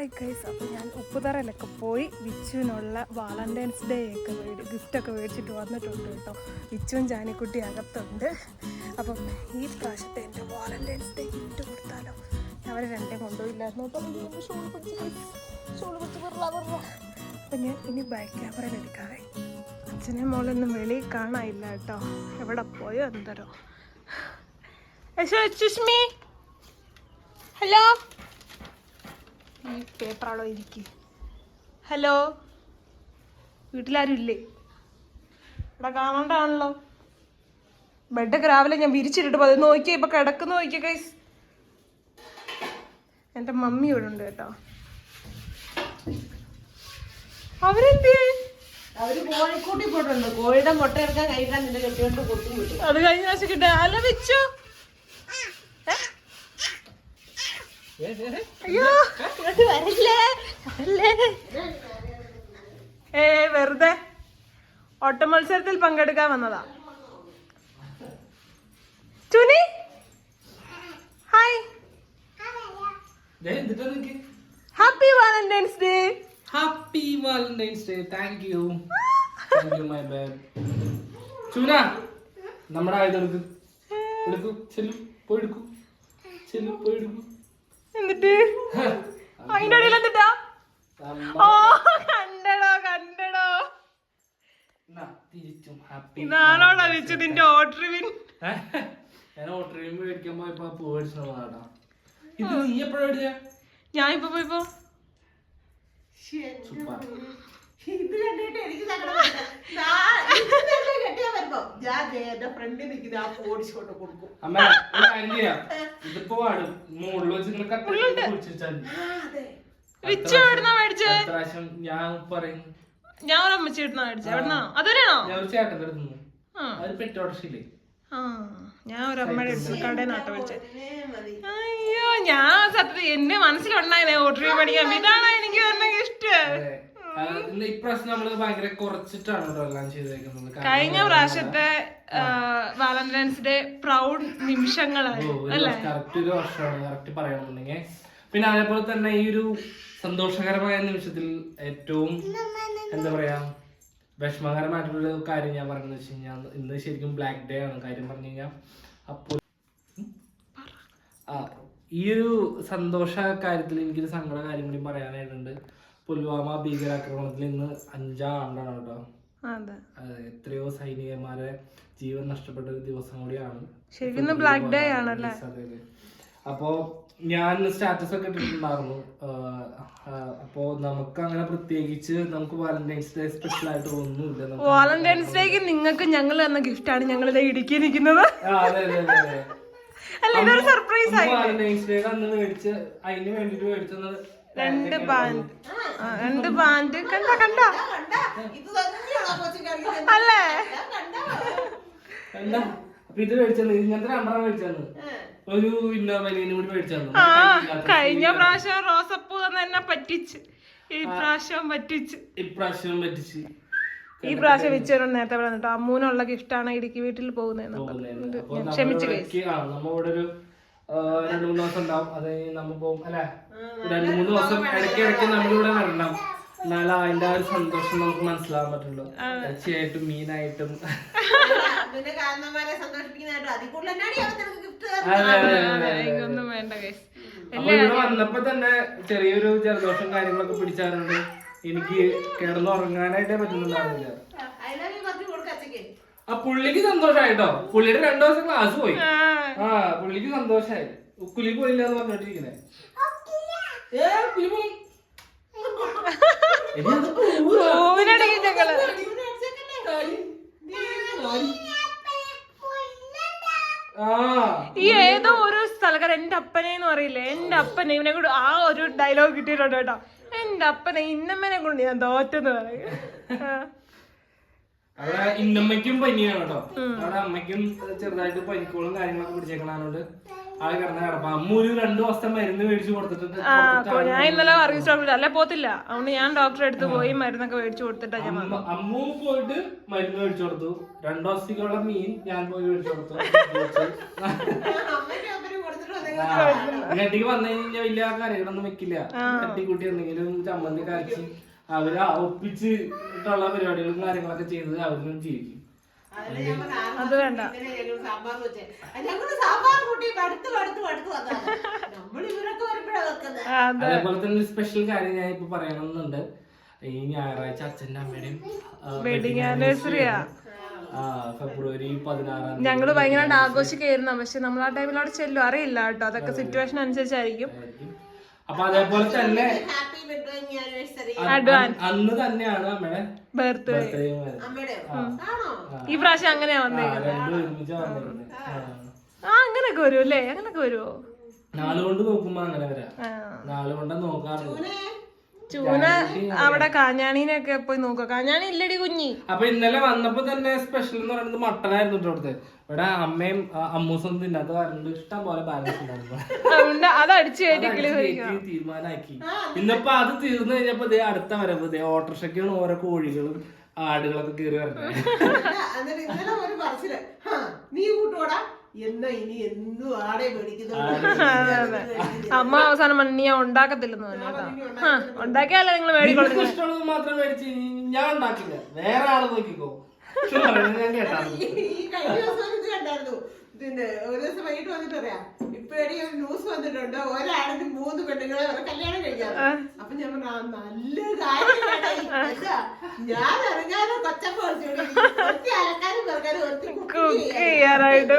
Hi guys അപ്പോൾ ഞാൻ ഉപ്പുതറയിലൊക്കെ പോയി വിച്ചുവിനുള്ള വാലന്റൈൻസ് ഡേ ഒക്കെ മേടി ഗിഫ്റ്റൊക്കെ മേടിച്ചിട്ട് വന്നിട്ടുണ്ട് കേട്ടോ. വിച്ചുവും ജാനിക്കുട്ടി അകത്തുണ്ട്. അപ്പം ഈ പ്രാവശ്യത്തെ എന്റെ വാലന്റൈൻസ് ഡേ ഗിഫ്റ്റ് കൊടുത്താലോ? അവരെ രണ്ടേ കൊണ്ടുപോയില്ലായിരുന്നു. അപ്പം ഷോൾ പിടിച്ച് ഷോൾ അപ്പം ഞാൻ ഇനി ബാക്ക് ക്യാമറയിൽ എടുക്കാവേ. അച്ഛനെ മോളൊന്നും വെളിയിൽ കാണാനില്ല കേട്ടോ. എവിടെ പോയോ എന്തരോ. ഹലോ? ഈ പേപ്പറാണോ ഇരിക്കും ഹലോ? വീട്ടിലാരും ഇല്ലേ ഇവിടെ കാണണ്ടാണല്ലോ. ബെഡൊക്കെ രാവിലെ ഞാൻ വിരിച്ചിട്ടിട്ട് അത് നോക്കിയേ ഇപ്പൊ കിടക്കുന്ന നോക്കിയേ കൈസ് എന്റെ മമ്മി ഇവിടെ ഉണ്ട് കേട്ടോ. അവരെന്തേ അവർ കോഴിക്കൂട്ടി പോയിട്ടുണ്ട്. കോഴിയുടെ മുട്ട എടുക്കാൻ കഴിക്കാൻ നിന്റെ കെട്ടിയോണ്ട് കൊത്തും കിട്ടും അത് കഴിഞ്ഞ പ്രാവശ്യം കിട്ടാ അല്ല വെച്ചു. അയ്യോ വരല്ലേ? വരല്ലേ? ഏ വെറുതെ. ഓട്ട മത്സരത്തിൽ പങ്കെടുക്കാൻ വന്നതാ. Chuni? Hi. Happy Valentine's Day happy Valentine's Day thank you thank you my bad ചുന നമ്മുടെ ആയുധം എടുക്കും. എടുക്കും ചെല്ലു പോയി എടുക്കും. ചെല്ലു പോയി എടുക്കൂ. എന്നിട്ട്? അതിന്റെ ഇടയിൽ എന്നിട്ടാ? ഓ കണ്ടടോ കണ്ടടോ. എന്നാ, തിരിച്ചും. ഹാപ്പി ഇതാണോടാ നിന്റെ ഓർഡർ വിൻ ഞാൻ ഓട്ടർ ചെയ്യുമ്പോ മേടിക്കാൻ പോയപ്പോ ആ പൂ മേടിച്ചതാടാ ഇത് കണ്ടിട്ട് എനിക്ക് വരുമ്പോ ഞാൻ ദേ എന്റെ ഫ്രണ്ടിൽ നിൽക്കുന്ന ആ ഓടിച്ചോട്ട് കൊടുക്കും. അമ്മ ഒരു കാര്യം ചെയ്യാം. ഇതിപ്പോ പാടും മുകളിൽ വെച്ച് നിങ്ങൾ കത്തി കുടിച്ചാൽ ആ, അതെ. വിച്ചു എവിടുന്നാ മേടിച്ചേ? പ്രാവശ്യം ഞാൻ ഞാൻ ഒരു അമ്മച്ചി എവിടുന്നാ മേടിച്ചേ? എവിടുന്നാ? അതുവരെയാണോ? ഞാൻ ഒരു ചേട്ടന്റെ അടുത്ത് നിന്ന്. ആ. അത് പെട്ടോടച്ചില്ലേ ഞാൻ ഒരു അമ്മയുടെ അടുത്ത് കടയിൽ നാട്ടോ മേടിച്ചേ. അയ്യോ ഞാൻ സത്യത്തിൽ എന്റെ മനസ്സിലുണ്ടായിരുന്നേ ഓട്ടറി പഠിക്കാൻ ഇതാണ് എനിക്ക് ഇഷ്ടം ഇപ്രാവശ്യം നമ്മൾ ഭയങ്കര കുറച്ചിട്ടാണ് കേട്ടോ എല്ലാം ചെയ്തേക്കുന്നത്. കഴിഞ്ഞ പ്രാവശ്യത്തെ വാലന്റൈൻസ് ഡേ പ്രൗഡ് നിമിഷങ്ങളാണ് അല്ലേ? കറക്റ്റ് ഒരു വർഷമാണ് കറക്റ്റ് പറയണമെന്നുണ്ടെങ്കിൽ പിന്നെ അതേപോലെ തന്നെ ഈ ഒരു സന്തോഷകരമായ നിമിഷത്തിൽ ഏറ്റവും എന്താ പറയാ വിഷമകരമായിട്ടുള്ള കാര്യം ഞാൻ പറഞ്ഞു വെച്ച് കഴിഞ്ഞാൽ ഇന്ന് ശരിക്കും ബ്ലാക്ക് ഡേ ആണ് കാര്യം പറഞ്ഞു കഴിഞ്ഞാൽ അപ്പോൾ ആ ഈ ഒരു സന്തോഷ കാര്യത്തിൽ എനിക്കൊരു സങ്കട കാര്യം കൂടി പറയാനായിട്ടുണ്ട്. പുൽവാമ ഭീകരാക്രമണത്തിൽ ഇന്ന് അഞ്ചാം ആണ്ടാണ് കേട്ടോ. എത്രയോ സൈനികന്മാരെ ജീവൻ നഷ്ടപ്പെട്ട ഒരു ദിവസം കൂടിയാണ്. ശരിക്കും ബ്ലാക്ക് ഡേ ആണല്ലേ. അപ്പോ ഞാൻ സ്റ്റാറ്റസ് ഒക്കെ ഇട്ടിട്ടുണ്ടായിരുന്നു. അപ്പോ നമുക്ക് അങ്ങനെ പ്രത്യേകിച്ച് നമുക്ക് വാലന്റൈൻസ് ഡേ സ്പെഷ്യൽ ആയിട്ട് ഒന്നുമില്ല. വാലന്റൈൻസ് ഡേക്ക് നിങ്ങൾക്ക് ഞങ്ങൾ തന്ന ഗിഫ്റ്റ് ആണ് ഞങ്ങൾ ഇടുക്കി നിൽക്കുന്നത് സർപ്രൈസ് വാലന്റൈൻസ് ഡേ അന്ന് മേടിച്ച് അതിന് വേണ്ടിട്ട് മേടിച്ചത് രണ്ട് ബാൻഡ് രണ്ട് ബാൻഡ് കണ്ട കണ്ട. അല്ലേ? ഇത് മേടിച്ചത്. ഇങ്ങനത്തെ രണ്ടെണ്ണം മേടിച്ചത്. ഒരു ഇന്നർ കൂടി മേടിച്ചത്. ആ കഴിഞ്ഞ പ്രാവശ്യം റോസപ്പൂ തന്നെ പറ്റിച്ച്. ഈ പ്രാവശ്യം പറ്റിച്ച്. ഇപ്രാവശ്യം പറ്റിച്ച്. ഈ പ്രാവശ്യം വെച്ചവരോട് നേരത്തെ പറഞ്ഞിട്ടോ അമ്മൂനുള്ള ഗിഫ്റ്റാണ് ഇടുക്കി വീട്ടിൽ പോകുന്നത് ക്ഷമിച്ചു നമ്മുടെ രണ്ട് മൂന്ന് ദിവസം ഉണ്ടാവും. അത് പോകും അല്ലെ? രണ്ടു മൂന്ന് ദിവസം ഇടയ്ക്ക് ഇടയ്ക്ക് നമ്മളിവിടെ വരണം എന്നാലും അതിന്റെ ആ ഒരു സന്തോഷം നമുക്ക് മനസ്സിലാവാൻ പറ്റുള്ളൂ തീർച്ചയായിട്ടും മീനായിട്ടും. അപ്പൊ ഇവിടെ വന്നപ്പോ തന്നെ ചെറിയൊരു ജലദോഷം കാര്യങ്ങളൊക്കെ പിടിച്ചാറുണ്ട്. എനിക്ക് കിടന്നുറങ്ങാനായിട്ടേ പറ്റുന്നുണ്ടാവില്ല ആ പുള്ളിക്ക് സന്തോഷായിട്ടോ പുള്ളിയുടെ രണ്ടു ദിവസം ക്ലാസ് പോയി. ആ, പുള്ളിക്ക് സന്തോഷായി. ഉക്കുലി പോയില്ല എന്ന് പറഞ്ഞോണ്ടിരിക്കണേ ഏ കുലി പോയി. ഈ ഏതോ ഒരു സ്ഥലക്കാരൻ എന്റെ അപ്പനെ എന്ന് പറയില്ലേ? എന്റെ അപ്പനെ ഇവനെ കൂടെ ആ ഒരു ഡയലോഗ് കിട്ടിയിട്ടുണ്ട് കേട്ടോ. എന്റെ അപ്പനെ ഇന്നമ്മനെ കൊണ്ട് ഞാൻ തോറ്റെന്ന് പറയും. അവിടെ ഇന്നമ്മയ്ക്കും പനിയാണ് കേട്ടോ. അവിടെ അമ്മയ്ക്കും ചെറുതായിട്ട് പനിക്കോളും കാര്യങ്ങളൊക്കെ പിടിച്ചേക്കണോണ്ട് ആൾ കിടന്ന കിടപ്പ അമ്മ ഒരു രണ്ടു ദിവസത്തെ മരുന്ന് മേടിച്ചു കൊടുത്തിട്ടുണ്ട്. ഞാൻ ഇന്നലെ വർഗീസ് അല്ലെ പോത്തില്ല. അതുകൊണ്ട് ഞാൻ ഡോക്ടറെ അടുത്ത് പോയി മരുന്നൊക്കെ മേടിച്ചു കൊടുത്തിട്ടാ ഞാൻ. അമ്മ- പോയിട്ട് മരുന്ന് മേടിച്ചു കൊടുത്തു. രണ്ടു ദിവസത്തേക്കുള്ള മീൻ ഞാൻ പോയി മേടിച്ചു കൊടുത്തു. കൊടുത്തിട്ട് വന്നേ കഴിഞ്ഞാൽ വലിയ കാര്യങ്ങളൊന്നും വെക്കില്ല. തട്ടിക്കൂട്ടി എന്തെങ്കിലും ചമ്മന്തി കാച്ചി അവർ ഒപ്പിച്ചിട്ടുള്ള ഒപ്പിച്ച് ഇട്ടുള്ള പരിപാടികളും കാര്യങ്ങളൊക്കെ ചെയ്ത് അവരും ജീവിക്കും അത് വേണ്ട. അതേപോലെ തന്നെ ഒരു സ്പെഷ്യൽ കാര്യം ഞാൻ ഇപ്പൊ പറയണമെന്നുണ്ട്. ഈ ഞായറാഴ്ച അച്ഛന്റെ അമ്മയുടെയും വെഡിങ് ആനിവേഴ്സറിയാ ആ ഫെബ്രുവരി പതിനാറാം ഞങ്ങൾ ഭയങ്കരമായിട്ട് ആഘോഷിക്കായിരുന്നു പക്ഷെ നമ്മൾ ആ ടൈമിൽ അവിടെ ചെല്ലും. അറിയില്ല കേട്ടോ. അതൊക്കെ സിറ്റുവേഷൻ അനുസരിച്ചായിരിക്കും. അപ്പൊ അതേപോലെ തന്നെ അന്ന് തന്നെയാണ് അമ്മയുടെ ബർത്ത്ഡേ ഈ പ്രാവശ്യം അങ്ങനെയാ ആ, വന്നേ രണ്ടും ഒരുമിച്ച് വന്നിരുന്നത് ആ. അങ്ങനൊക്കെ വരുമല്ലേ വരും അല്ലേ അങ്ങനെയൊക്കെ വരുമോ നാളുകൊണ്ട് നോക്കുമ്പോ അങ്ങനെ വരാം. നാളുകൊണ്ട് നോക്കാറുണ്ട്. ചൂന അവിടെ കാഞ്ഞാണിനൊക്കെ പോയി നോക്കുക കാഞ്ഞാണി ഇല്ലടി കുഞ്ഞി. അപ്പൊ ഇന്നലെ വന്നപ്പോ തന്നെ സ്പെഷ്യൽ എന്ന് പറയുന്നത് മട്ടനായിരുന്നു അവിടുത്തെ ഇവിടെ അമ്മയും അമ്മൂസും അമ്മൂസൊന്നും തിന്നാത്ത കാരണം ഇഷ്ടം പോലെ ബാലൻസ് ഉണ്ടായിരുന്നു. അത് അടിച്ചു തീരുമാനമാക്കി. ഇന്നിപ്പോ അത് തീർന്നു കഴിഞ്ഞപ്പോ ദേ അടുത്ത വരവ്. ഇതേ ഓട്ടോറിക്ഷയ്ക്കാണ് ഓരോ കോഴികളും ആടുകളൊക്കെ കയറി വരുന്നത് എന്നിട്ട് ഇന്നലെ ഒരു പറച്ചിൽ. "ഹാ, നീ കൂട്ടോടാ എന്നാ ഇനി എന്നും ആടെ മേടിക്കുന്നത്? അമ്മ അവസാനം മണ്ണി ഞാൻ ഉണ്ടാക്കത്തില്ലെന്ന് പറഞ്ഞു കേട്ടോ. ഉണ്ടാക്കിയാലേ നിങ്ങൾ മേടിക്കൊള്ളു ഇഷ്ടമുള്ളത് മാത്രം മേടിച്ച് ഞാൻ ഉണ്ടാക്കില്ല. വേറെ ആൾ നോക്കിക്കോ. ഈ കഴിഞ്ഞ ദിവസം ഇത് കണ്ടായിരുന്നു. പിന്നെ ഒരു ദിവസം വൈകിട്ട് വന്നിട്ട് പറയാം ഇപ്പൊ ഒരു ന്യൂസ് വന്നിട്ടുണ്ട്. ഒരാളിന് മൂന്ന് പെണ്ണുങ്ങളെ അവരെ കല്യാണം കഴിക്കാം. അപ്പൊ ഞാൻ പറഞ്ഞു "ആ, നല്ല കാര്യം ഞാൻ ഇറങ്ങാതെ കൊച്ചപ്പ അലക്കാനും പെറുക്കാനും ഒത്തി കുക്ക് ചെയ്യാനായിട്ട്.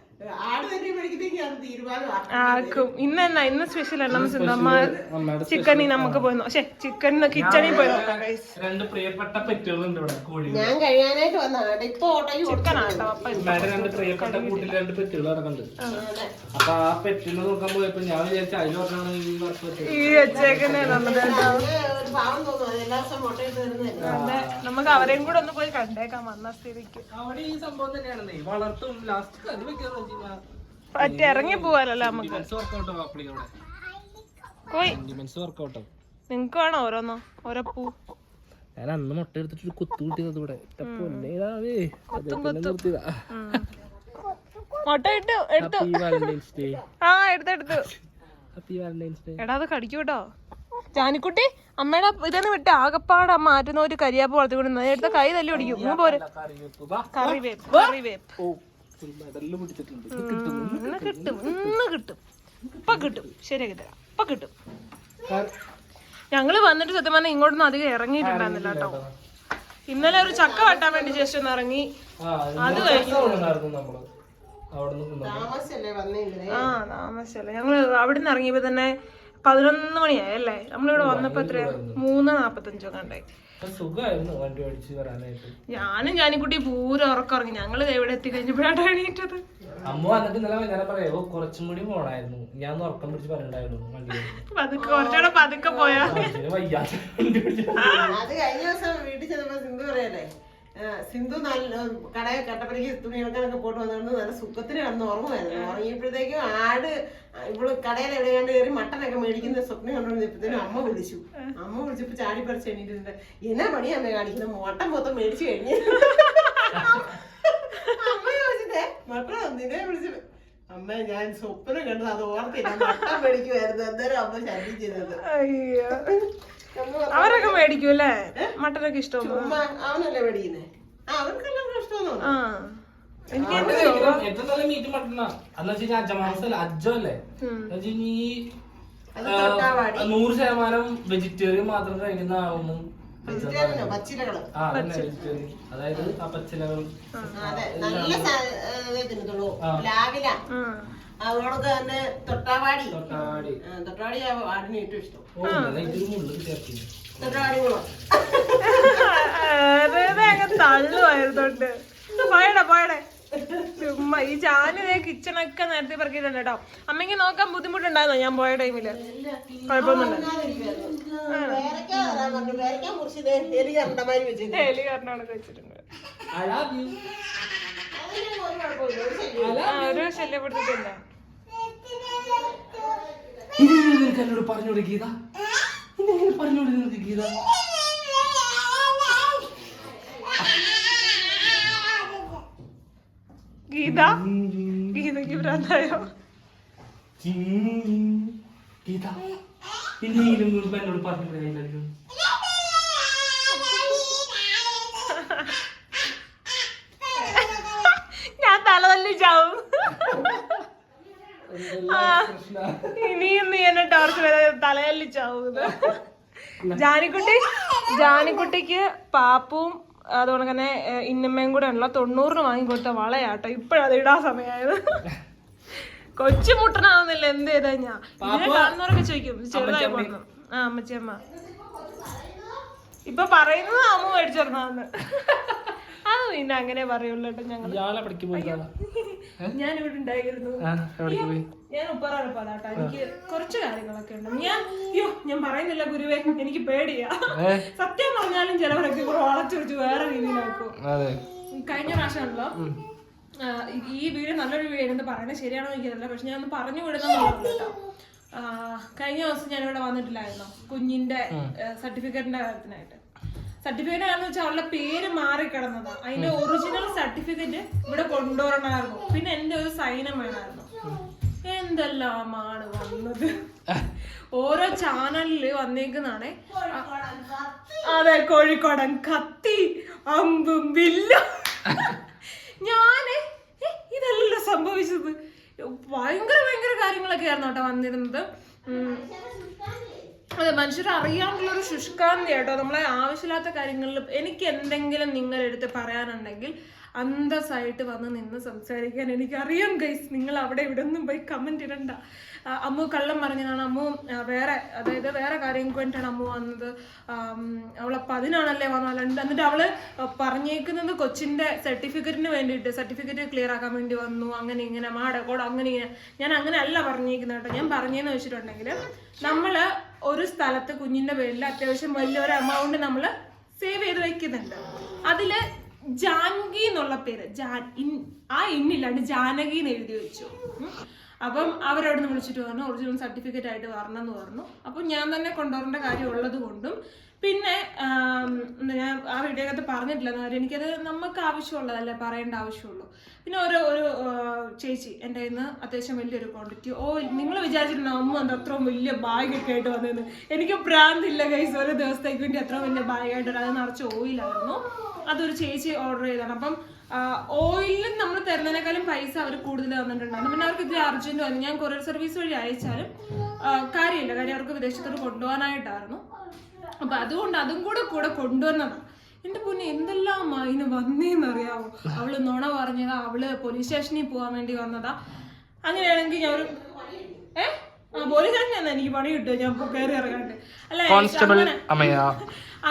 ഇന്ന് എന്നാ ഇന്ന് സ്പെഷ്യൽ ആണ്. ചിക്കനിൽ നമുക്ക് പോയിരുന്നു പക്ഷെ ചിക്കൻ കിച്ചണിൽ. രണ്ട് പ്രിയപ്പെട്ട പെറ്റുകളുണ്ട് ഇവിടെ ഞാൻ കഴിയാനായിട്ട് വന്നതാണ്. ഇപ്പൊ ഓട്ടോയിൽ ചിക്കൻ അപ്പ അമ്മയുടെ രണ്ട് പ്രിയപ്പെട്ട കൂട്ടിൽ രണ്ട് പെറ്റുകൾ ഇറക്കുന്നുണ്ട് അപ്പൊ ആ നോക്കാൻ പോയപ്പോ ഞാൻ വിചാരിച്ച അതിൽ പറഞ്ഞാണ് ഈ നമുക്ക് അവരെയും കൂടെ ഒന്ന് പോയി കണ്ടേക്കാം വന്ന സ്ഥിതിക്ക്. അവിടെ ഈ സംഭവം തന്നെയാണ് വളർത്തും ലാസ്റ്റ് കറി വെക്കാന്ന് വെച്ച് കഴിഞ്ഞാൽ പറ്റി ഇറങ്ങി പോവാലല്ലേ നമുക്ക്. നിങ്ങക്ക് വേണോ ഓരോന്നോ? ഓരോ പൂ? ഞാൻ അന്ന് മുട്ട എടുത്തിട്ട് കുത്തു കിട്ടിയത് ഇവിടെ. മുട്ട ഇട്ട് എടുത്തു. ആ എടുത്തെടുത്തു എടാ അത് കടിക്കൂ കേട്ടോ ജാനിക്കുട്ടി അമ്മയുടെ ഇതെന്ന് വിട്ട് ആകപ്പാടെ മാറ്റുന്ന ഒരു കരിയാപ്പ് വളർത്തിക്കൊണ്ട് എടുത്ത കൈ തല്ലി ഇങ്ങ് കറിവേപ്പ്. കറിവേപ്പ് മെഡലിൽ പിടിച്ചിട്ടുണ്ട്. ഇത് ഉം, കിട്ടും. ഇന്ന് കിട്ടും. ഇന്ന് കിട്ടും. ഇപ്പൊ കിട്ടും. ശരിയാക്കി തരാം ഇപ്പൊ കിട്ടും. കാ- ഞങ്ങൾ വന്നിട്ട് സത്യം പറഞ്ഞാൽ ഇങ്ങോട്ടൊന്നും അധികം ഇറങ്ങിയിട്ടുണ്ടായിരുന്നില്ല കേട്ടോ. ഇന്നലെ ഒരു ചക്ക വെട്ടാൻ വേണ്ടി ജസ്റ്റ് ഒന്ന് ഇറങ്ങി. അത് കഴിഞ്ഞു. ഞങ്ങൾ നമ്മൾ. അവിടെ നിന്ന് താമസിച്ചല്ലേ വന്നേങ്കിലേ ആ താമസിച്ചല്ലേ ഞങ്ങൾ അവിടുന്ന് ഇറങ്ങിയപ്പോ തന്നെ പതിനൊന്ന് മണിയായല്ലേ നമ്മളിവിടെ വന്നപ്പോ എത്രയാ? മൂന്ന് നാപ്പത്തഞ്ചോ കണ്ടായി സുഖമായിരുന്നു വണ്ടി ഓടിച്ച് വരാനായിട്ട്. ഞാനും ജാനിക്കുട്ടി പൂരം ഉറക്കറങ്ങി ഞങ്ങൾ എവിടെ ഇവിടെ എത്തി കഴിഞ്ഞപ്പോഴാണ് എണീറ്റത്. അമ്മ വന്നിട്ട് ഇന്നലെ വൈകുന്നേരം ഓ കുറച്ചും കൂടി പോണായിരുന്നു. ഞാൻ ഉറക്കം പിടിച്ച് പറയണ്ടായിരുന്നു വണ്ടി പതുക്കെ കുറച്ചുകൂടെ പതുക്കെ പോയാ. വയ്യാത്ത അത് കഴിഞ്ഞ ദിവസം വീട്ടിൽ ചെന്നപ്പോ സിന്ധു പറയല്ലേ സിന്ധു നല്ല കടയിൽ കട്ടപ്പനയ്ക്ക് തുണി എടുക്കാനൊക്കെ പോട്ട് വന്നുകൊണ്ട് നല്ല സുഖത്തിന് കിടന്ന് ഉറങ്ങുമായിരുന്നു. ഉറങ്ങിയപ്പോഴത്തേക്കും ആട് ഇവൾ കടയിൽ എവിടെയാണ്ട് കയറി മട്ടനൊക്കെ മേടിക്കുന്ന സ്വപ്നം കണ്ടുകൊണ്ടിരുന്നപ്പോഴത്തേനും അമ്മ വിളിച്ചു. അമ്മ വിളിച്ചപ്പോ ചാടി പറിച്ച് എണീറ്റിട്ടുണ്ട്. എന്നാ പണിയാ അമ്മ കാണിക്കുന്നത് മട്ടൻ മൊത്തം മേടിച്ചു കഴിഞ്ഞു. അമ്മ ചോദിച്ചിട്ടേ നിന്നെ വിളിച്ചു അമ്മ ഞാൻ സ്വപ്നം കണ്ടത് അത് ഓർത്തില്ല മട്ടൻ മേടിക്കുമായിരുന്നു അന്നേരം അമ്മ ശല്യം ചെയ്തത്. അവരൊക്കെ മേടിക്കും അല്ലേ മട്ടനൊക്കെ ഇഷ്ടമാണ്? അവനല്ലേ മേടിക്കുന്നേ? ആ അവർക്കെല്ലാം ഏറ്റവും- നല്ല മീറ്റ് മട്ടണ അന്ന് അജമാംസല്ല ഈ. നൂറ് ശതമാനം വെജിറ്റേറിയൻ മാത്രം കഴിക്കുന്ന ആളൊന്നും അതായത് ആ പച്ചിലകളും അതെ നല്ല. അതോടൊക്കെ തന്നെ തൊട്ടാവാടി. തൊട്ടാവാടി. ആ ആടിന് ഏറ്റവും ഇഷ്ടം. തൊട്ടാവാടി തള്ളുവായിരുന്നോണ്ട്. പോയടാ പോയടേ. ചുമ്മാ ഈ ജാനിതേ കിച്ചണൊക്കെ നേരത്തെ പറക്കിയിട്ടുണ്ട് കേട്ടോ. അമ്മയ്ക്ക് നോക്കാൻ ബുദ്ധിമുട്ടുണ്ടായിരുന്നോ? ഞാൻ പോയ ടൈമിൽ കുഴപ്പമൊന്നുമില്ല. എലി വെച്ചിട്ടുണ്ട്. ഒരു ശല്യപ്പെടുത്തിട്ടില്ല ഇത് നിനക്ക് എന്നോട് പറഞ്ഞോട് ഗീത ഇതെങ്ങനെ പറഞ്ഞോട് നിനക്ക് ഗീത? ഗീത? ഗീതയ്ക്ക് ഭ്രാന്തായോ? ഗീത എന്നോട് പറഞ്ഞില്ലായിരുന്നു ഞാൻ തല തല്ലി ചാവും. ഇനിയും നീ എന്നെ ടോർച്ച് തലയല്ലി ചാവുന്നത് ജാനിക്കുട്ടി ജാനിക്കുട്ടിക്ക് പാപ്പും അതുകൊണ്ട് തന്നെ ഇന്നമ്മയും കൂടെ ഉള്ള തൊണ്ണൂറിന് വാങ്ങിക്കൊടുത്ത വളയാട്ടോ. ഇപ്പഴത് ഇടാ സമയമായത് കൊച്ചു മുട്ടനാവുന്നില്ല എന്ത് ചെയ്താ ഞാൻ? കാണുന്നവരൊക്കെ ചോദിക്കും ചെറുതായി പോന്നു ആ അമ്മച്ചിയമ്മ ഇപ്പൊ പറയുന്നത് അമ്മ മേടിച്ചിരുന്നാന്ന് പിന്നെ അങ്ങനെ പറയുള്ളൂ കേട്ടോ ഞങ്ങൾ ഇയാളെ പഠിക്ക് പോയിട്ടാണ് ഞാൻ ഇവിടെ ഉണ്ടായിരുന്നു. എവിടേക്ക് പോയി? ഞാൻ ഉപ്പറാറപ്പാതാട്ടോ എനിക്ക് കുറച്ച് കാര്യങ്ങളൊക്കെ ഉണ്ട്. ഞാൻ അയ്യോ ഞാൻ പറയുന്നില്ല ഗുരുവേ. എനിക്ക് പേടിയാ. സത്യം പറഞ്ഞാലും ചിലവരൊക്കെ വളച്ചു വെച്ച് വേറെ രീതിയിലാക്കും കഴിഞ്ഞ പ്രാവശ്യമാണല്ലോ. ആ, ഈ- വീട് നല്ലൊരു വീടെന്ന് പറയുന്നത് ശരിയാണോ എനിക്കറിയില്ല. പക്ഷെ ഞാൻ ഒന്ന് പറഞ്ഞു വിടുന്നുള്ളൂ കേട്ടോ. കഴിഞ്ഞ ദിവസം ഞാൻ ഇവിടെ വന്നിട്ടില്ലായിരുന്നോ? കുഞ്ഞിന്റെ സർട്ടിഫിക്കറ്റിന്റെ കാര്യത്തിനായിട്ട്. സർട്ടിഫിക്കറ്റ് ആണെന്ന് വെച്ചാൽ അവളുടെ പേര് മാറി കിടന്നതാ. അതിന്റെ ഒറിജിനൽ സർട്ടിഫിക്കറ്റ് ഇവിടെ കൊണ്ടുവരണമായിരുന്നു. പിന്നെ എന്റെ ഒരു സൈനം വേണമായിരുന്നു. എന്തെല്ലാമാണ് വന്നത്? ഓരോ ചാനലിൽ വന്നേക്കുന്നതാണ്. അതെ കോഴിക്കോടൻ കത്തി അമ്പും വില്ലും. ഞാൻ ഇതല്ലല്ലോ സംഭവിച്ചത്. ഭയങ്കര ഭയങ്കര കാര്യങ്ങളൊക്കെ ആയിരുന്നു കേട്ടോ വന്നിരുന്നത്. അതെ മനുഷ്യർ അറിയാനുള്ള ഒരു ശുഷ്കാന്തി കേട്ടോ നമ്മളെ ആവശ്യമില്ലാത്ത കാര്യങ്ങളിൽ എനിക്ക് എന്തെങ്കിലും നിങ്ങളെടുത്ത് പറയാനുണ്ടെങ്കിൽ അന്തസ്സായിട്ട് വന്ന് നിന്ന് സംസാരിക്കാൻ എനിക്കറിയാം ഗൈസ് നിങ്ങൾ അവിടെ ഇവിടെ ഒന്നും പോയി കമന്റ് ഇടണ്ട. അമ്മു കള്ളം പറഞ്ഞതാണ്. അമ്മു വേറെ അതായത് വേറെ കാര്യം വേണ്ടിയിട്ടാണ് അമ്മു വന്നത്. ആം, അവളപ്പം അതിനാണല്ലേ വന്നത്. എന്നിട്ട് അവൾ പറഞ്ഞേക്കുന്നത് കൊച്ചിന്റെ സർട്ടിഫിക്കറ്റിന് വേണ്ടിയിട്ട് സർട്ടിഫിക്കറ്റ് ക്ലിയർ ആക്കാൻ വേണ്ടി വന്നു. അങ്ങനെ ഇങ്ങനെ മാടക്കോട് അങ്ങനെ ഇങ്ങനെ. ഞാൻ അങ്ങനെ അല്ല പറഞ്ഞേക്കുന്നത് കേട്ടോ. ഞാൻ പറഞ്ഞതെന്ന് വെച്ചിട്ടുണ്ടെങ്കിൽ നമ്മൾ ഒരു സ്ഥലത്ത് കുഞ്ഞിന്റെ പേരിൽ അത്യാവശ്യം വലിയൊരു എമൗണ്ട് നമ്മൾ സേവ് ചെയ്ത് വെക്കുന്നുണ്ട്. അതിൽ ജാൻകി എന്നുള്ള പേര് ജാൻ ഇൻ- ആ ഇന്നില്ലാണ്ട് ജാനകി എന്ന് എഴുതി വെച്ചു. അപ്പം അവരവിടെ വിളിച്ചിട്ട് പറഞ്ഞു ഒറിജിനൽ സർട്ടിഫിക്കറ്റ് ആയിട്ട് വരണം എന്ന് പറഞ്ഞു. അപ്പം ഞാൻ തന്നെ കൊണ്ടുവരേണ്ട കാര്യം ഉള്ളത് കൊണ്ടും പിന്നെ ഞാൻ ആ വീഡിയോക്കകത്ത് പറഞ്ഞിട്ടില്ല കാര്യം എനിക്കത് നമുക്ക് ആവശ്യമുള്ളതല്ലേ പറയേണ്ട ആവശ്യമുള്ളൂ. പിന്നെ ഓരോ ഒരു ചേച്ചി എന്റെ കയ്യിൽ നിന്ന് അത്യാവശ്യം വലിയൊരു ക്വാണ്ടിറ്റി ഓ നിങ്ങൾ വിചാരിച്ചിട്ടുണ്ടോ അമ്മ എന്താ അത്രയും വലിയ ബാഗൊക്കെ ആയിട്ട് വന്നതെന്ന് എനിക്ക് പ്രാന്തില്ല കൈസ് ഓരോ ദിവസത്തേക്ക് വേണ്ടി അത്ര വലിയ ബാഗായിട്ട് അത് നിറച്ച് ഓയിലായിരുന്നു അതൊരു ചേച്ചി ഓർഡർ ചെയ്തതാണ്. അപ്പം ഓയിലിൽ നമ്മൾ തരുന്നതിനേക്കാളും പൈസ അവർ കൂടുതൽ തന്നിട്ടുണ്ടായിരുന്നു. പിന്നെ അവർക്ക് ഇതിൽ അർജന്റ് വന്നു ഞാൻ കൊറിയർ സർവീസ് വഴി അയച്ചാലും കാര്യമില്ല. കാര്യം അവർക്ക് വിദേശത്തോട്ട് കൊണ്ടുപോകാനായിട്ടായിരുന്നു. അപ്പൊ അതുകൊണ്ട് അതും കൂടെ കൂടെ കൊണ്ടുവന്നതാ എന്റെ പൊന്നെ എന്തെല്ലാം അതിന് വന്നേന്നറിയാവോ? അവൾ നുണ പറഞ്ഞതാ അവൾ പോലീസ് സ്റ്റേഷനിൽ പോകാൻ വേണ്ടി വന്നതാ. അങ്ങനെയാണെങ്കിൽ ഞാൻ ഒരു ഏ? ആ പോലീസ് സ്റ്റേഷനിൽ എനിക്ക് പണി കിട്ടുമോ ഞാൻ കയറി ഇറങ്ങാണ്ട് അല്ല കോൺസ്റ്റബിൾ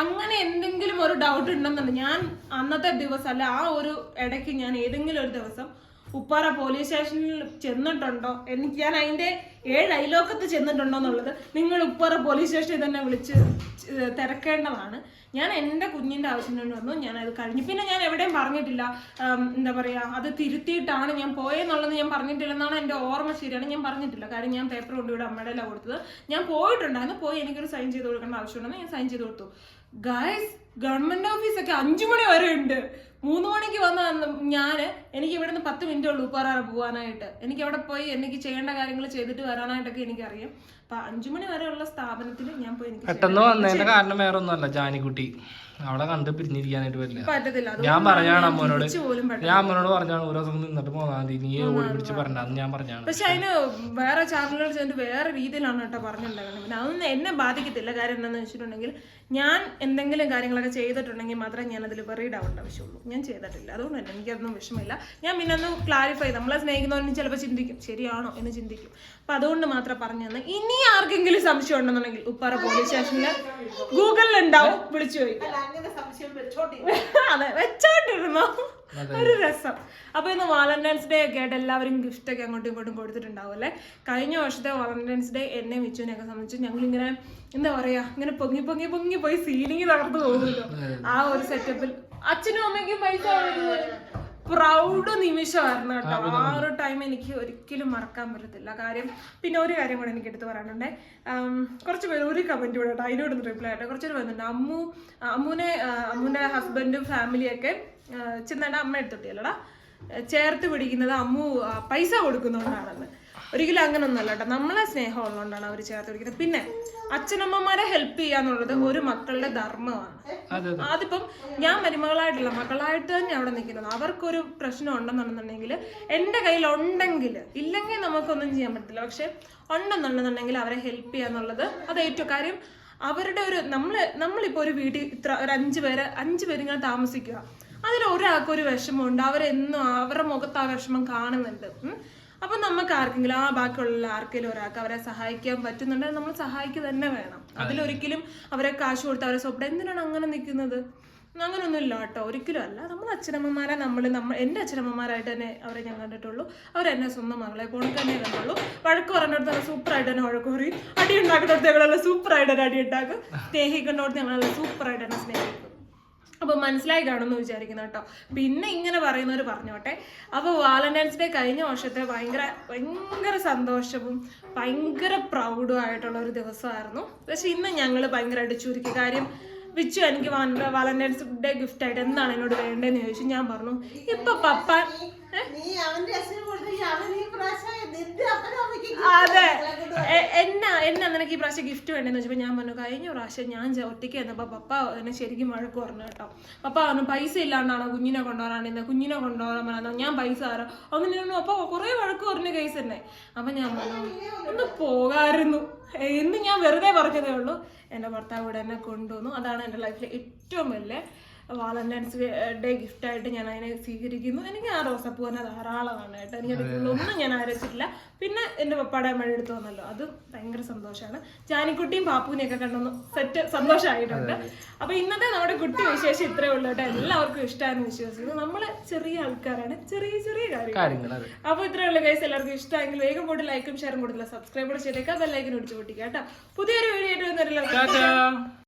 അങ്ങനെ എന്തെങ്കിലും ഒരു ഡൗട്ട് ഉണ്ടെന്നുണ്ട് ഞാൻ അന്നത്തെ ദിവസം അല്ല ആ ഒരു ഇടയ്ക്ക് ഞാൻ ഏതെങ്കിലും ഒരു ദിവസം ഉപ്പാറ പോലീസ് സ്റ്റേഷനിൽ ചെന്നിട്ടുണ്ടോ? എനിക്ക് ഞാൻ അതിന്റെ ഏഴ് അയലോക്കത്ത് ചെന്നിട്ടുണ്ടോ എന്നുള്ളത് നിങ്ങൾ ഉപ്പാറ പോലീസ് സ്റ്റേഷനിൽ തന്നെ വിളിച്ച് തിരക്കേണ്ടതാണ്. ഞാൻ എന്റെ കുഞ്ഞിന്റെ ആവശ്യത്തിന് വേണ്ടി വന്നു. അത് കഴിഞ്ഞു. പിന്നെ ഞാൻ എവിടെയും പറഞ്ഞിട്ടില്ല. എന്താ പറയുക അത് തിരുത്തിയിട്ടാണ് ഞാൻ പോയെന്നുള്ളത് ഞാൻ പറഞ്ഞിട്ടില്ലെന്നാണ് എന്റെ ഓർമ്മ ശരിയാണ്. ഞാൻ പറഞ്ഞിട്ടില്ല. കാര്യം ഞാൻ പേപ്പർ കൊണ്ടുവിടെ അമ്മയുടെ എല്ലാം കൊടുത്തത്. ഞാൻ പോയിട്ടുണ്ടായിരുന്നു. പോയി എനിക്കൊരു സൈൻ ചെയ്ത് കൊടുക്കേണ്ട ആവശ്യമുണ്ടെന്ന് ഞാൻ സൈൻ ചെയ്ത് കൊടുത്തു. ഗായ്സ് ഗവൺമെന്റ് ഓഫീസൊക്കെ അഞ്ചു മണി വരെ ഉണ്ട് മൂന്ന് മണിക്ക് വന്ന ഞാൻ എനിക്ക് ഇവിടുന്ന് പത്ത് മിനിറ്റ് ഉള്ളൂ ഉപ്പാറാറ് പോകാനായിട്ട് എനിക്ക് അവിടെ പോയി എനിക്ക് ചെയ്യേണ്ട കാര്യങ്ങൾ ചെയ്തിട്ട് വരാനായിട്ടൊക്കെ എനിക്കറിയാം. അപ്പൊ അഞ്ചു മണി വരെയുള്ള സ്ഥാപനത്തിൽ ഞാൻ പോയി എനിക്ക് പെട്ടെന്ന് വന്നതിന്റെ കാരണം വേറെ ഒന്നുമല്ല ജാനിക്കുട്ടി. അവളെ കണ്ട് പിരിഞ്ഞിരിക്കാനായിട്ട് പറ്റില്ല. ഞാൻ പറഞ്ഞാണ് അമ്മോനോട് ഞാൻ അമ്മനോട് പറഞ്ഞാണ് ഓരോ ദിവസം നിന്നിട്ട് പോകാൻ മതി നീ ഓടി പിടിച്ച് പറഞ്ഞാന്ന് ഞാൻ പറഞ്ഞാണ്. പക്ഷെ അതിന് വേറെ ചാനലുകൾ ചെന്നിട്ട് വേറെ രീതിയിലാണ് കേട്ടോ പറഞ്ഞിട്ടുണ്ടാകുന്നത് പിന്നെ അതൊന്നും എന്നെ ബാധിക്കത്തില്ല. കാര്യം എന്താണെന്ന് വെച്ചിട്ടുണ്ടെങ്കിൽ ഞാൻ എന്തെങ്കിലും കാര്യങ്ങളൊക്കെ ചെയ്തിട്ടുണ്ടെങ്കിൽ മാത്രമേ ഞാൻ അതിൽ വെറീഡ് ആവേണ്ട ആവശ്യമുള്ളൂ. ഞാൻ ചെയ്തിട്ടില്ല. അതുകൊണ്ട് തന്നെ എനിക്കതൊന്നും വിഷമമില്ല. ഞാൻ പിന്നെ ഒന്ന് ക്ലാരിഫൈ നമ്മളെ സ്നേഹിക്കുന്നവരും ചിലപ്പോൾ ചിന്തിക്കും. ശരിയാണോ എന്ന് ചിന്തിക്കും. അപ്പൊ അതുകൊണ്ട് മാത്രം പറഞ്ഞു തന്നെ. ഇനി ആർക്കെങ്കിലും സംശയം ഉണ്ടെന്നുണ്ടെങ്കിൽ ഉപ്പാറ പോലീസ് സ്റ്റേഷനിൽ ഗൂഗിളിൽ ഉണ്ടാവും. വിളിച്ചു ചോദിക്കും. അതെ വെച്ചോണ്ടിരുന്നോ. ഒരു രസം. അപ്പൊ ഇന്ന് വാലന്റൈൻസ് ഡേ ഒക്കെ ആയിട്ട് എല്ലാവരും ഗിഫ്റ്റ് ഒക്കെ അങ്ങോട്ടും ഇങ്ങോട്ടും കൊടുത്തിട്ടുണ്ടാവും അല്ലേ? കഴിഞ്ഞ വർഷത്തെ വാലന്റൈൻസ് ഡേ എന്നെ മിച്ചുവിനെയൊക്കെ സംബന്ധിച്ച് ഞങ്ങൾ ഇങ്ങനെ എന്താ പറയാ ഇങ്ങനെ പൊങ്ങി പൊങ്ങി പൊങ്ങി പോയി സീലിംഗ് തകർന്നു പോകുമല്ലോ. ആ ഒരു സെറ്റപ്പിൽ അച്ഛനും അമ്മയ്ക്കും പൈസ പ്രൗഡ് നിമിഷമായിരുന്നു കേട്ടോ. ആ ഒരു ടൈം എനിക്ക് ഒരിക്കലും മറക്കാൻ പറ്റത്തില്ല. കാര്യം പിന്നെ ഒരു കാര്യം കൂടെ എനിക്ക് എടുത്ത് പറയാനുണ്ട്. കുറച്ച് പേര് ഒരു കമന്റ് കൂടെ കേട്ടോ. അതിനോടൊന്ന് റിപ്ലൈ ആയിട്ട് കുറച്ച് പേര് വന്നിട്ടുണ്ട്. അമ്മു അമ്മുനെ ആ, അമ്മുന്റെ ഹസ്ബൻഡും ഫാമിലിയൊക്കെ ചെന്നേണ്ട അമ്മ എടുത്തിട്ടില്ലടാ ചേർത്ത് പിടിക്കുന്നത് അമ്മു പൈസ കൊടുക്കുന്നതുകൊണ്ടാണെന്ന് ഒരിക്കലും അങ്ങനെ ഒന്നല്ല കേട്ടോ നമ്മളെ സ്നേഹം ഉള്ളതുകൊണ്ടാണ് അവർ ചേർത്ത് പിടിക്കുന്നത്. പിന്നെ അച്ഛനമ്മമാരെ ഹെൽപ്പ് ചെയ്യാന്നുള്ളത് ഒരു മക്കളുടെ ധർമ്മമാണ്. അതെ അതിപ്പം ഞാൻ മരുമകളായിട്ടില്ല മക്കളായിട്ട് തന്നെ അവിടെ നിൽക്കുന്നത് അവർക്കൊരു പ്രശ്നം ഉണ്ടെന്നുണ്ടെന്നുണ്ടെങ്കിൽ എന്റെ കയ്യിൽ ഉണ്ടെങ്കിൽ ഇല്ലെങ്കിൽ നമുക്കൊന്നും ചെയ്യാൻ പറ്റില്ല പക്ഷെ ഉണ്ടെന്നുണ്ടെന്നുണ്ടെങ്കിൽ അവരെ ഹെൽപ്പ് ചെയ്യാന്നുള്ളത് അത് ഏറ്റവും കാര്യം. അവരുടെ ഒരു നമ്മൾ നമ്മളിപ്പോൾ ഒരു വീട്ടിൽ ഇത്ര ഒരു അഞ്ച് പേര് അഞ്ച് പേര് ഇങ്ങനെ താമസിക്കുക. അതിൽ ഒരാൾക്ക് ഒരു വിഷമമുണ്ട്. അവരെന്നും അവരുടെ മുഖത്ത് ആ വിഷമം കാണുന്നുണ്ട്. അപ്പൊ നമുക്ക് ആർക്കെങ്കിലും ആ ബാക്കിയുള്ള ആർക്കെങ്കിലും ഒരാൾക്ക് അവരെ സഹായിക്കാൻ പറ്റുന്നുണ്ടെങ്കിൽ നമ്മൾ സഹായിക്കുക തന്നെ വേണം. അതിലൊരിക്കലും അവരെ കാശ് കൊടുത്ത് അവരെ സ്വപ്നം എന്തിനാണ് അങ്ങനെ നിൽക്കുന്നത്? അങ്ങനൊന്നും ഇല്ല കേട്ടോ. ഒരിക്കലും അല്ല. നമ്മൾ അച്ഛനമ്മമാരെ നമ്മൾ നമ്മൾ എന്റെ അച്ഛനമ്മമാരായിട്ട് തന്നെ അവരെ ഞാൻ കണ്ടിട്ടുള്ളൂ. അവരെന്നെ സ്വന്തം മകളെ കൊണ്ട് തന്നെ കണ്ടുള്ളൂ. വഴക്ക് പറഞ്ഞിടത്ത് നല്ല സൂപ്പറായിട്ട് തന്നെ വഴക്ക് പറയും. അടി ഉണ്ടാക്കുന്നിടത്ത് ഞങ്ങളെല്ലാം സൂപ്പറായിട്ട് തന്നെ അടി ഉണ്ടാക്കും. സ്നേഹിക്കുന്നിടത്ത് ഞങ്ങളെല്ലാം സൂപ്പറായിട്ട് തന്നെ സ്നേഹിക്കും. അപ്പൊ മനസ്സിലായി കാണുമെന്ന് വിചാരിക്കുന്നു കേട്ടോ. പിന്നെ ഇങ്ങനെ പറയുന്നവർ പറഞ്ഞോട്ടെ. അപ്പോൾ വാലന്റൈൻസ് ഡേ കഴിഞ്ഞ വർഷത്തെ ഭയങ്കര ഭയങ്കര സന്തോഷവും ഭയങ്കര പ്രൗഡും ആയിട്ടുള്ള ഒരു ദിവസമായിരുന്നു. പക്ഷെ ഇന്ന് ഞങ്ങൾ ഭയങ്കരമായിട്ട് ചുരുക്കി കാര്യം വിച്ചു എനിക്ക് വാലന്റൈൻസ് ഡേ ഗിഫ്റ്റ് ആയിട്ട് എന്താണ് എന്നോട് വേണ്ടതെന്ന് ചോദിച്ചു. ഞാൻ പറഞ്ഞു ഇപ്പൊ പപ്പ നീ അവന്റെ അതെ. എന്നാ എന്നാ നിനക്ക് ഈ പ്രാവശ്യം ഗിഫ്റ്റ് വേണ്ടെന്ന് വെച്ചപ്പോൾ ഞാൻ പറഞ്ഞു കഴിഞ്ഞ പ്രാവശ്യം ഞാൻ ഒറ്റയ്ക്ക് വന്നപ്പോൾ പപ്പ എന്നെ ശരിക്കും വഴക്ക് പറഞ്ഞു കേട്ടോ. പപ്പ പറഞ്ഞു പൈസ ഇല്ലാണ്ടാണോ കുഞ്ഞിനെ കൊണ്ടുപോകാണ്ടിരുന്നത് കുഞ്ഞിനെ കൊണ്ടുപോകാൻ പറഞ്ഞോ ഞാൻ പൈസ തരാം. അങ്ങനെ പറഞ്ഞു അപ്പൊ കുറെ വഴക്ക് പറഞ്ഞ കേസ് തന്നെ. അപ്പൊ ഞാൻ പറഞ്ഞു ഒന്ന് പോകായിരുന്നു. എന്ന് ഞാൻ വെറുതെ പറഞ്ഞതേ ഉള്ളൂ. എന്റെ ഭർത്താവ് ഇവിടെ എന്നെ കൊണ്ടുവന്നു. അതാണ് എന്റെ ലൈഫിലെ ഏറ്റവും വലിയ വാലന്റൈൻസ് ഡേ ഗിഫ്റ്റ് ആയിട്ട് ഞാൻ അതിനെ സ്വീകരിക്കുന്നു. എനിക്ക് ആ റോസപ്പൂ തന്നെ ധാരാളമാണ് കേട്ടോ. എനിക്ക് ഒന്നും ഞാൻ ആരച്ചിട്ടില്ല. പിന്നെ എന്റെ പപ്പാടെ മഴ എടുത്തു വന്നല്ലോ അത് ഭയങ്കര സന്തോഷമാണ് ജാനിക്കുട്ടിയും പാപ്പൂനെയൊക്കെ കണ്ടൊന്ന് സെറ്റ് സന്തോഷമായിട്ടുണ്ട് അപ്പൊ ഇന്നത്തെ നമ്മുടെ കുട്ടി വിശേഷം ഇത്രേ ഉള്ളൂ കേട്ടോ. എല്ലാവർക്കും ഇഷ്ടമാണെന്ന് വിശ്വസിക്കുന്നു. നമ്മൾ ചെറിയ ആൾക്കാരാണ്. ചെറിയ ചെറിയ കാര്യങ്ങൾ അപ്പോൾ ഇത്രയേ ഉള്ളൂ കേസ് എല്ലാവർക്കും ഇഷ്ടമെങ്കിൽ വേഗം പോയിട്ട് ലൈക്കും ഷെയറും കൊടുത്തില്ല. സബ്സ്ക്രൈബ് കൂടെ ചെയ്തേക്കാം. ബെല്ലൈക്കൻ ഒടിച്ചു പൊട്ടിക്കാം കേട്ടോ. പുതിയൊരു വീഡിയോ ആയിട്ട് വന്നിട്ടില്ല